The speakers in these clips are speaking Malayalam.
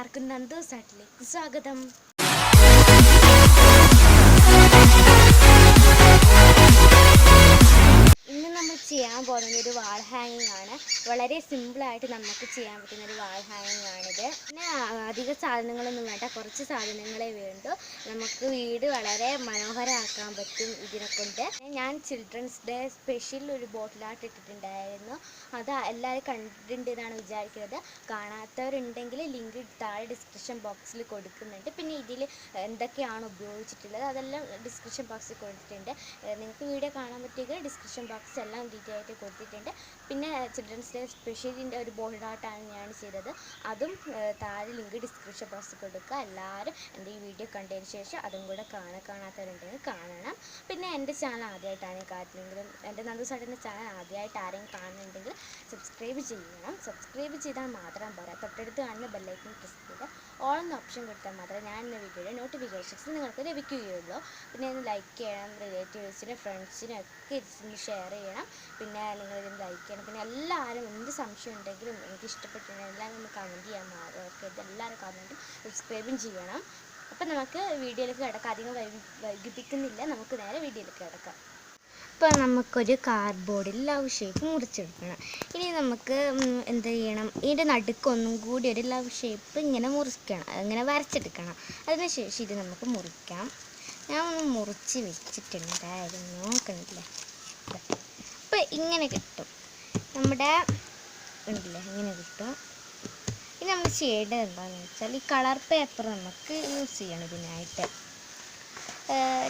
పార్కునందు సట్లికి స్వాగతం. ചെയ്യാൻ പോകുന്നത് ഒരു വാൾ ഹാങ്ങിങ് ആണ്. വളരെ സിമ്പിളായിട്ട് നമുക്ക് ചെയ്യാൻ പറ്റുന്ന ഒരു വാൾ ഹാങ്ങിങ് ആണിത്. പിന്നെ അധിക സാധനങ്ങളൊന്നും വേണ്ട. കുറച്ച് സാധനങ്ങളെ വേണ്ടു. നമുക്ക് വീട് വളരെ മനോഹരമാക്കാൻ പറ്റും ഇതിനെ കൊണ്ട് ഞാൻ ചിൽഡ്രൻസ് ഡേ സ്പെഷ്യൽ ഒരു ബോട്ടിലായിട്ട് ഇട്ടിട്ടുണ്ടായിരുന്നു. അത് എല്ലാവരും കണ്ടിട്ടുണ്ട് എന്നാണ് വിചാരിക്കുന്നത്. കാണാത്തവരുണ്ടെങ്കിൽ ലിങ്ക് താഴെ ഡിസ്ക്രിപ്ഷൻ ബോക്സിൽ കൊടുക്കുന്നുണ്ട്. പിന്നെ ഇതിൽ എന്തൊക്കെയാണ് ഉപയോഗിച്ചിട്ടുള്ളത്? അതെല്ലാം ഡിസ്ക്രിപ്ഷൻ ബോക്സിൽ കൊടുത്തിട്ടുണ്ട്. നിങ്ങൾക്ക് വീഡിയോ കാണാൻ പറ്റിയെങ്കിൽ ഡിസ്ക്രിപ്ഷൻ ബോക്സ് എല്ലാം ഡീറ്റെയിൽ ആയിട്ട് കൊടുത്തിട്ടുണ്ട്. പിന്നെ ചിൽഡ്രൻസ് ഡേ സ്പെഷ്യലിന്റെ ഒരു ബോൾഡ് ആർട്ടാണ് ഞാൻ ചെയ്തത്. അതും താഴെ ലിങ്ക് ഡിസ്ക്രിപ്ഷൻ ബോക്സിൽ കൊടുക്കുക. എല്ലാവരും എന്റെ ഈ വീഡിയോ കണ്ടതിന് ശേഷം അതും കൂടെ കാണാൻ കാണാത്തവരുണ്ടെങ്കിൽ കാണണം. പിന്നെ എന്റെ ചാനൽ ആദ്യമായിട്ടാണ് കാണുന്നെങ്കിലും എന്റെ നന്ദു സാറിന്റെ ചാനൽ ആദ്യമായിട്ട് ആരെങ്കിലും കാണുന്നുണ്ടെങ്കിൽ സബ്സ്ക്രൈബ് ചെയ്യണം. സബ്സ്ക്രൈബ് ചെയ്താൽ മാത്രം പോരാ. തൊട്ടടുത്ത് കാണുന്ന ബെല്ലൈക്കൺ പ്രസ് ചെയ്ത് ഓൾ എന്ന ഓപ്ഷൻ കൊടുത്താൽ മാത്രമേ ഞാൻ എന്റെ വീഡിയോയുടെ നോട്ടിഫിക്കേഷൻസ് നിങ്ങൾക്ക് ലഭിക്കുകയുള്ളൂ. പിന്നെ ഒന്ന് ലൈക്ക് ചെയ്യണം. റിലേറ്റീവ്സിനും ഫ്രണ്ട്സിനും ഒക്കെ ഷെയർ ചെയ്യണം. പിന്നെ നിങ്ങൾ ഇതിന് ലൈക്ക് പിന്നെ എല്ലാവരും എന്ത് സംശയം ഉണ്ടെങ്കിലും എനിക്ക് ഇഷ്ടപ്പെട്ടിട്ടുണ്ടെങ്കിൽ എല്ലാം ഒന്ന് കമന്റ് ചെയ്യാൻ മാറരുത് എല്ലാവരും കമന്റും സബ്സ്ക്രൈബും ചെയ്യണം. അപ്പം നമുക്ക് വീഡിയോയിലേക്ക് കിടക്കാം. അധികം വൈകിപ്പിക്കുന്നില്ല നമുക്ക് നേരെ വീഡിയോയിലേക്ക് കിടക്കാം. ഇപ്പോൾ നമുക്കൊരു കാർഡ്ബോർഡിൽ ലവ് ഷേപ്പ് മുറിച്ചെടുക്കണം. ഇനി നമുക്ക് എന്ത് ചെയ്യണം? ഇതിന്റെ നടുക്ക് ഒന്നും കൂടി ഒരു ലവ് ഷേപ്പ് ഇങ്ങനെ മുറിക്കണം. ഇങ്ങനെ വരച്ചെടുക്കണം. അതിനുശേഷം ഇത് നമുക്ക് മുറിക്കാം. ഞാൻ ഒന്ന് മുറിച്ച് വെച്ചിട്ടുണ്ടായിരുന്നു. അപ്പോൾ ഇങ്ങനെ കിട്ടും. നമ്മുടെ കണ്ടില്ലേ ഇങ്ങനെ കിട്ടും. ഇനി നമ്മൾ ചെയ്യേണ്ടത് എന്താണെന്ന് വെച്ചാൽ ഈ കളർ പേപ്പർ നമുക്ക് യൂസ് ചെയ്യണം ഇതിനായിട്ട്.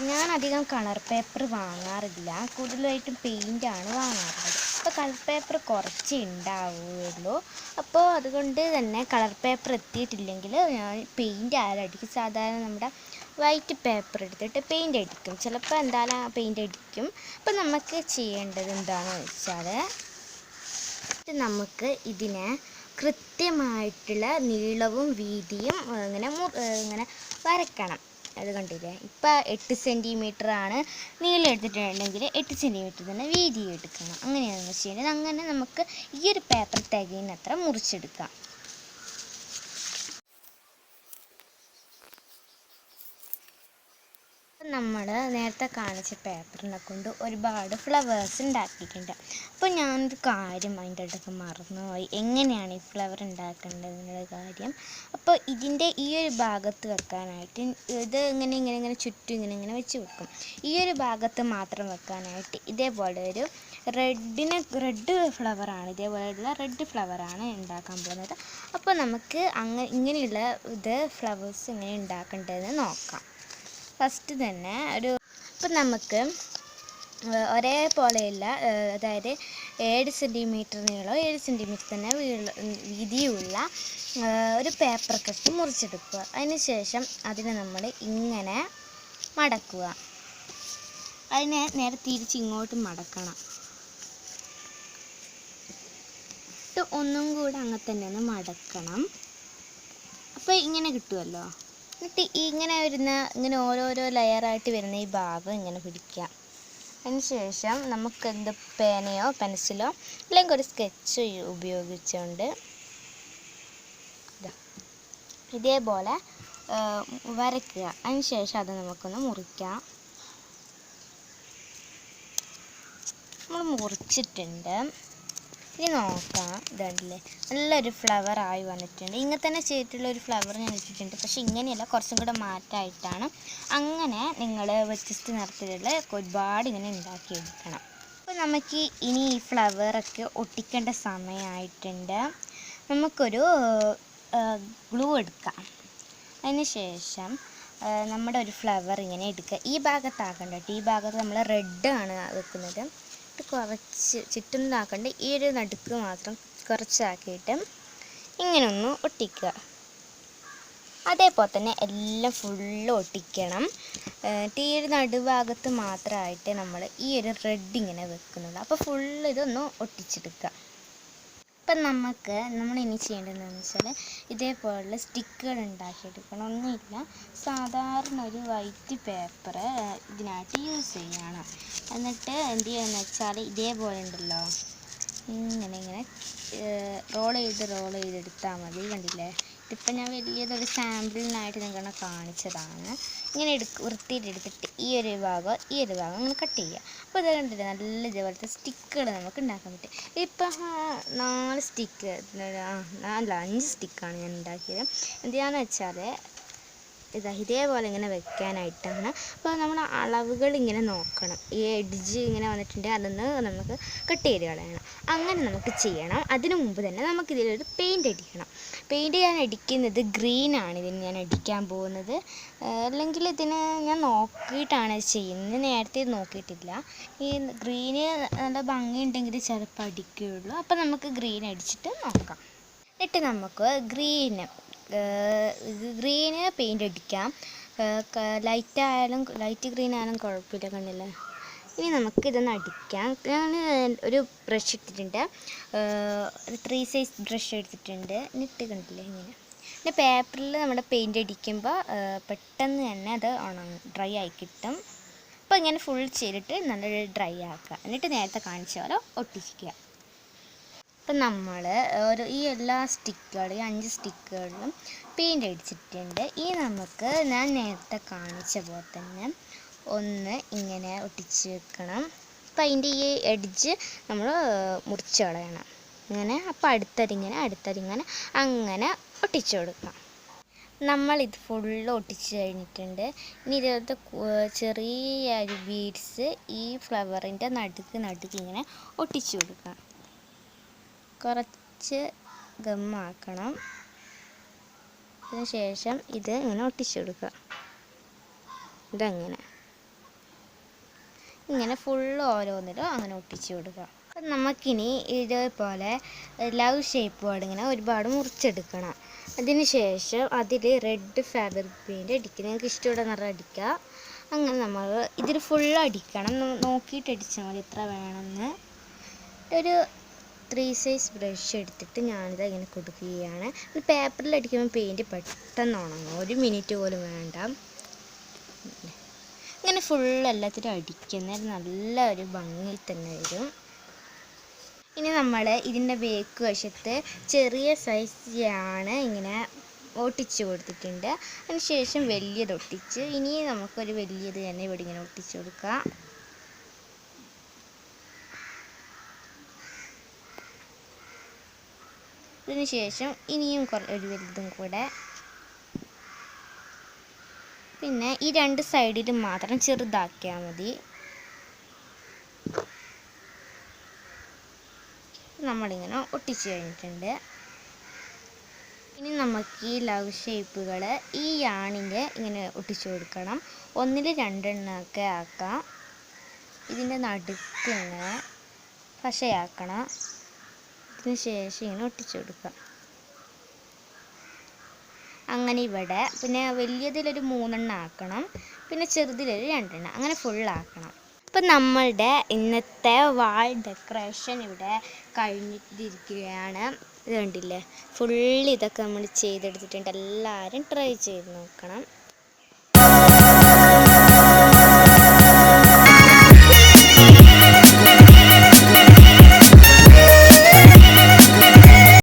ഞാൻ അധികം കളർ പേപ്പർ വാങ്ങാറില്ല. കൂടുതലായിട്ടും പെയിന്റാണ് വാങ്ങാറുള്ളത്. അപ്പോൾ കളർ പേപ്പർ കുറച്ച് ഉണ്ടാവുകയുള്ളൂ. അപ്പോൾ അതുകൊണ്ട് തന്നെ കളർ പേപ്പർ എത്തിയിട്ടില്ലെങ്കിൽ ഞാൻ പെയിന്റ് ആരടിക്കും. സാധാരണ നമ്മുടെ വൈറ്റ് പേപ്പർ എടുത്തിട്ട് പെയിന്റ് അടിക്കും. ചിലപ്പോൾ എന്തായാലും പെയിന്റ് അടിക്കും. അപ്പോൾ നമുക്ക് ചെയ്യേണ്ടത് എന്താണെന്ന് വെച്ചാൽ നമുക്ക് ഇതിനെ കൃത്യമായിട്ടുള്ള നീളവും വീതിയും ഇങ്ങനെ ഇങ്ങനെ വരക്കണം. അത് കണ്ടില്ലേ? ഇപ്പം എട്ട് സെന്റിമീറ്റർ ആണ് നീളം എടുത്തിട്ടുണ്ടെങ്കിൽ എട്ട് സെന്റിമീറ്റർ തന്നെ വീതി എടുക്കണം. അങ്ങനെയാണ് ചെയ്യേണ്ടത് അങ്ങനെ നമുക്ക് ഈ ഒരു പേപ്പർ തികയുന്നത്ര മുറിച്ചെടുക്കാം. നമ്മൾ നേരത്തെ കാണിച്ച പേപ്പറിനെ കൊണ്ട് ഒരുപാട് ഫ്ലവേഴ്സ് ഉണ്ടാക്കിയിട്ടുണ്ട്. അപ്പോൾ ഞാനൊരു കാര്യം അതിന്റെ അടുത്ത് മറന്നുപോയി. എങ്ങനെയാണ് ഈ ഫ്ലവർ ഉണ്ടാക്കേണ്ടത് എന്നുള്ള കാര്യം? അപ്പോൾ ഇതിന്റെ ഈ ഒരു ഭാഗത്ത് വെക്കാനായിട്ട് ഇത് ഇങ്ങനെ ഇങ്ങനെ ഇങ്ങനെ ചുറ്റും ഇങ്ങനെ ഇങ്ങനെ വെച്ച് വെക്കും. ഈ ഒരു ഭാഗത്ത് മാത്രം വെക്കാനായിട്ട് ഇതേപോലെ ഒരു റെഡിന് റെഡ് ഫ്ലവറാണ് ഇതേപോലെയുള്ള റെഡ് ഫ്ലവറാണ് ഉണ്ടാക്കാൻ പോകുന്നത്. അപ്പോൾ നമുക്ക് അങ്ങനെ ഇങ്ങനെയുള്ള ഇത് ഫ്ലവേഴ്സ് ഇങ്ങനെ ഉണ്ടാക്കേണ്ടതെന്ന് നോക്കാം. ഫസ്റ്റ് തന്നെ ഒരു ഇപ്പം നമുക്ക് ഒരേ ഒരേപോലെയുള്ള അതായത് ഏഴ് സെന്റിമീറ്റർ നീളം ഏഴ് സെന്റിമീറ്റർ തന്നെ വീതിയുള്ള ഒരു പേപ്പർ കട്ട് മുറിച്ചെടുക്കുക. അതിന് ശേഷം അതിനെ നമ്മൾ ഇങ്ങനെ മടക്കുക. അതിനെ നേരെ തിരിച്ച് ഇങ്ങോട്ട് മടക്കണം. ഒന്നും കൂടെ അങ്ങനെ തന്നെ ഒന്ന് മടക്കണം. അപ്പോൾ ഇങ്ങനെ കിട്ടുമല്ലോ എന്നിട്ട് ഇങ്ങനെ വരുന്ന ഇങ്ങനെ ഓരോരോ ലെയറായിട്ട് വരുന്ന ഈ ഭാഗം ഇങ്ങനെ പിടിക്കുക. അതിനുശേഷം നമുക്ക് എന്ത് പേനയോ പെൻസിലോ അല്ലെങ്കിൽ ഒരു സ്കെച്ച് ഉപയോഗിച്ചുകൊണ്ട് ഇതാ. ഇതേപോലെ വരയ്ക്കുക. അതിനുശേഷം അത് നമുക്കൊന്ന് മുറിക്കാം. നമ്മൾ മുറിച്ചിട്ടുണ്ട്. ഇനി നോക്കാം. ഇതുണ്ടല്ലേ നല്ലൊരു ഫ്ലവർ ആയി വന്നിട്ടുണ്ട്. ഇങ്ങനെ തന്നെ ചെയ്തിട്ടുള്ള ഒരു ഫ്ലവർ ഞാൻ വെച്ചിട്ടുണ്ട് പക്ഷേ ഇങ്ങനെയല്ല കുറച്ചും കൂടെ മാറ്റായിട്ടാണ്. അങ്ങനെ നിങ്ങൾ വ്യത്യസ്ത നിറത്തിലുള്ള ഒരുപാട് ഇങ്ങനെ ഉണ്ടാക്കി എടുക്കണം അപ്പോൾ നമുക്ക് ഇനി ഈ ഫ്ലവറൊക്കെ ഒട്ടിക്കേണ്ട സമയമായിട്ടുണ്ട്. നമുക്കൊരു ഗ്ലൂ എടുക്കാം. അതിന് ശേഷം നമ്മുടെ ഒരു ഫ്ലവർ ഇങ്ങനെ എടുക്കുക. ഈ ഭാഗത്താക്കണ്ട ഈ ഭാഗത്ത് നമ്മൾ റെഡ് ആണ് വെക്കുന്നത്. കുറച്ച് ചുറ്റുന്നതാക്കണ്ട് ഈ ഒരു നടുക്ക് മാത്രം കുറച്ചാക്കിയിട്ട് ഇങ്ങനെ ഒന്ന് ഒട്ടിക്കുക. അതേപോലെ തന്നെ എല്ലാം ഫുള്ള് ഒട്ടിക്കണം. ഈ ഒരു നടുഭാഗത്ത് മാത്രമായിട്ട് നമ്മൾ ഈ ഒരു റെഡ് ഇങ്ങനെ വെക്കുന്നുള്ളൂ അപ്പോൾ ഫുള്ള് ഇതൊന്ന് ഒട്ടിച്ചെടുക്കുക. ഇപ്പം നമുക്ക് നമ്മൾ ഇനി ചെയ്യേണ്ടതെന്ന് വെച്ചാൽ ഇതേപോലുള്ള സ്റ്റിക്കുകൾ ഉണ്ടാക്കിയെടുക്കണം. ഒന്നുമില്ല. സാധാരണ ഒരു വൈറ്റ് പേപ്പർ ഇതിനായിട്ട് യൂസ് ചെയ്യണം. എന്നിട്ട് എന്ത് ചെയ്യുമെന്ന് വെച്ചാൽ ഇതേപോലെ ഉണ്ടല്ലോ. ഇങ്ങനെ ഇങ്ങനെ റോൾ ചെയ്ത് റോൾ ചെയ്തെടുത്താൽ മതി. കണ്ടില്ലേ? ഇതിപ്പോൾ ഞാൻ വലിയതൊരു സാമ്പിളിനായിട്ട് നിങ്ങളെ കാണിച്ചതാണ്. ഇങ്ങനെ എടുക്ക വൃത്തിയിട്ട് എടുത്തിട്ട് ഈ ഒരു ഭാഗം ഈ ഒരു ഭാഗം അങ്ങനെ കട്ട് ചെയ്യുക. അപ്പോൾ ഇതെല്ലാം കണ്ടിട്ട് നല്ല ഇതേപോലത്തെ സ്റ്റിക്കുകൾ നമുക്ക് ഉണ്ടാക്കാൻ പറ്റും. ഇപ്പം നാല് സ്റ്റിക്ക് അല്ല അഞ്ച് സ്റ്റിക്കാണ് ഞാൻ ഉണ്ടാക്കിയത്. എന്താണെന്ന് വെച്ചാൽ ഇതാ ഇതേപോലെ ഇങ്ങനെ വെക്കാനായിട്ടാണ്. അപ്പോൾ നമ്മൾ അളവുകൾ ഇങ്ങനെ നോക്കണം. ഈ എഡ്ജ് ഇങ്ങനെ വന്നിട്ടുണ്ടെങ്കിൽ അതൊന്ന് നമുക്ക് കട്ട് ചെയ്ത് കളയണം. അങ്ങനെ നമുക്ക് ചെയ്യണം. അതിനു മുമ്പ് തന്നെ നമുക്ക് ഇതിലൊരു പെയിന്റ് അടിക്കണം. പെയിന്റ് ഞാൻ അടിക്കുന്നത് ഗ്രീനാണ് ഇതിന് ഞാൻ അടിക്കാൻ പോകുന്നത്. അല്ലെങ്കിൽ ഇതിന് ഞാൻ നോക്കിയിട്ടാണ് ചെയ്യുന്നത്. നേരത്തെ നോക്കിയിട്ടില്ല. ഈ ഗ്രീന് നല്ല ഭംഗിയുണ്ടെങ്കിൽ ചിലപ്പോൾ അടിക്കുകയുള്ളൂ. അപ്പോൾ നമുക്ക് ഗ്രീൻ അടിച്ചിട്ട് നോക്കാം. എന്നിട്ട് നമുക്ക് ഗ്രീന് ഗ്രീന് പെയിന്റ് അടിക്കാം. ലൈറ്റ് ആയാലും ലൈറ്റ് ഗ്രീൻ ആയാലും കുഴപ്പമില്ല കണ്ടില്ലേ ഇനി നമുക്ക് ഇതൊന്ന് അടിക്കാം. ഞാൻ ഒരു ബ്രഷ് എടുത്തിട്ടുണ്ട് ഒരു ത്രീ സൈസ് ബ്രഷ് എടുത്തിട്ടുണ്ട്. എന്നിട്ട് കണ്ടില്ലേ ഇങ്ങനെ. പിന്നെ പേപ്പറിൽ നമ്മുടെ പെയിന്റ് അടിക്കുമ്പോൾ പെട്ടെന്ന് തന്നെ അത് ഉണങ്ങും ഡ്രൈ ആയി കിട്ടും. അപ്പോൾ ഇങ്ങനെ ഫുൾ ചെയ്തിട്ട് നല്ല ഡ്രൈ ആക്കുക എന്നിട്ട് നേരത്തെ കാണിച്ച പോലെ ഒട്ടിക്കുക അപ്പം നമ്മൾ ഒരു ഈ എല്ലാ സ്റ്റിക്കുകളും ഈ അഞ്ച് സ്റ്റിക്കുകളിലും പെയിന്റ് അടിച്ചിട്ടുണ്ട്. ഈ നമുക്ക് ഞാൻ നേരത്തെ കാണിച്ച പോലെ തന്നെ ഒന്ന് ഇങ്ങനെ ഒട്ടിച്ച് വെക്കണം. അപ്പം അതിന്റെ ഈ എഡ്ജ് നമ്മൾ മുറിച്ച് കളയണം. ഇങ്ങനെ അപ്പം അടുത്തതിങ്ങനെ അടുത്തതിങ്ങനെ അങ്ങനെ ഒട്ടിച്ചു കൊടുക്കാം. നമ്മളിത് ഫുള്ള് ഒട്ടിച്ച് കഴിഞ്ഞിട്ടുണ്ട്. ഇനി ഇതിനകത്ത് ചെറിയ ഒരു ബീഡ്സ് ഈ ഫ്ലവറിന്റെ നടുക്ക് നടുക്ക് ഇങ്ങനെ ഒട്ടിച്ചു കൊടുക്കാം. കുറച്ച് ഗമ്മാക്കണം. ശേഷം ഇത് ഇങ്ങനെ ഒട്ടിച്ചു കൊടുക്കുക ഇതങ്ങനെ. ഇങ്ങനെ ഫുള്ള് ഓരോന്നിലും അങ്ങനെ ഒട്ടിച്ചു കൊടുക്കുക അപ്പം നമുക്കിനി ഇതേപോലെ ലവ് ഷേപ്പ് പോലെ ഇങ്ങനെ ഒരുപാട് മുറിച്ചെടുക്കണം. അതിന് ശേഷം അതിൽ റെഡ് ഫാബ്രിക് പെയിന്റ് അടിക്കുക. നിങ്ങൾക്ക് ഇഷ്ടമുള്ള നിറം അടിക്കുക. അങ്ങനെ നമ്മൾ ഇതിൽ ഫുള്ള് അടിക്കണം. നോക്കിയിട്ട് അടിച്ചാൽ മതി. എത്ര വേണമെന്ന്. ഒരു ത്രീ സൈസ് ബ്രഷ് എടുത്തിട്ട് ഞാനിത് ഇങ്ങനെ കൊടുക്കുകയാണ്. പേപ്പറിൽ അടിക്കുമ്പോൾ പെയിന്റ് പെട്ടെന്ന് ഉണങ്ങും ഒരു മിനിറ്റ് പോലും വേണ്ട. ഇങ്ങനെ ഫുൾ എല്ലാത്തിനും അടിക്കുന്നത് നല്ല ഒരു ഭംഗിയിൽ തന്നെ വരും. ഇനി നമ്മൾ ഇതിന്റെ ബേക്ക് വശത്ത് ചെറിയ സൈസാണ് ഇങ്ങനെ ഒട്ടിച്ച് കൊടുത്തിട്ടുണ്ട്. അതിന് ശേഷം വലിയത് ഒട്ടിച്ച്. ഇനി നമുക്കൊരു വലിയത് തന്നെ ഇവിടെ ഇങ്ങനെ ഒട്ടിച്ച് കൊടുക്കാം. ഇതിന് ശേഷം ഇനിയും ഒരു വലുതും കൂടെ. പിന്നെ ഈ രണ്ട് സൈഡിലും മാത്രം ചെറുതാക്കിയാൽ മതി. നമ്മളിങ്ങനെ ഒട്ടിച്ചു കഴിഞ്ഞിട്ടുണ്ട്. ഇനി നമുക്ക് ഈ ലവ് ഷേപ്പുകൾ ഈ യാണിന്റെ ഇങ്ങനെ ഒട്ടിച്ചു കൊടുക്കണം. ഒന്നിൽ രണ്ടെണ്ണമൊക്കെ ആക്കാം. ഇതിന്റെ നടുക്ക് ഇങ്ങനെ പശയാക്കണം. അതിന് ശേഷം ഇങ്ങനെ ഒട്ടിച്ചു കൊടുക്കുക അങ്ങനെ ഇവിടെ പിന്നെ വലിയതിലൊരു മൂന്നെണ്ണം ആക്കണം പിന്നെ ചെറുതിലൊരു രണ്ടെണ്ണം അങ്ങനെ ഫുള്ളാക്കണം അപ്പം നമ്മളുടെ ഇന്നത്തെ വാൾ ഡെക്കറേഷൻ ഇവിടെ കഴിഞ്ഞിട്ടിരിക്കുകയാണ്. ഇത് കണ്ടില്ലേ? ഫുള്ള് ഇതൊക്കെ നമ്മൾ ചെയ്തെടുത്തിട്ടുണ്ട്. എല്ലാവരും ട്രൈ ചെയ്ത് നോക്കണം.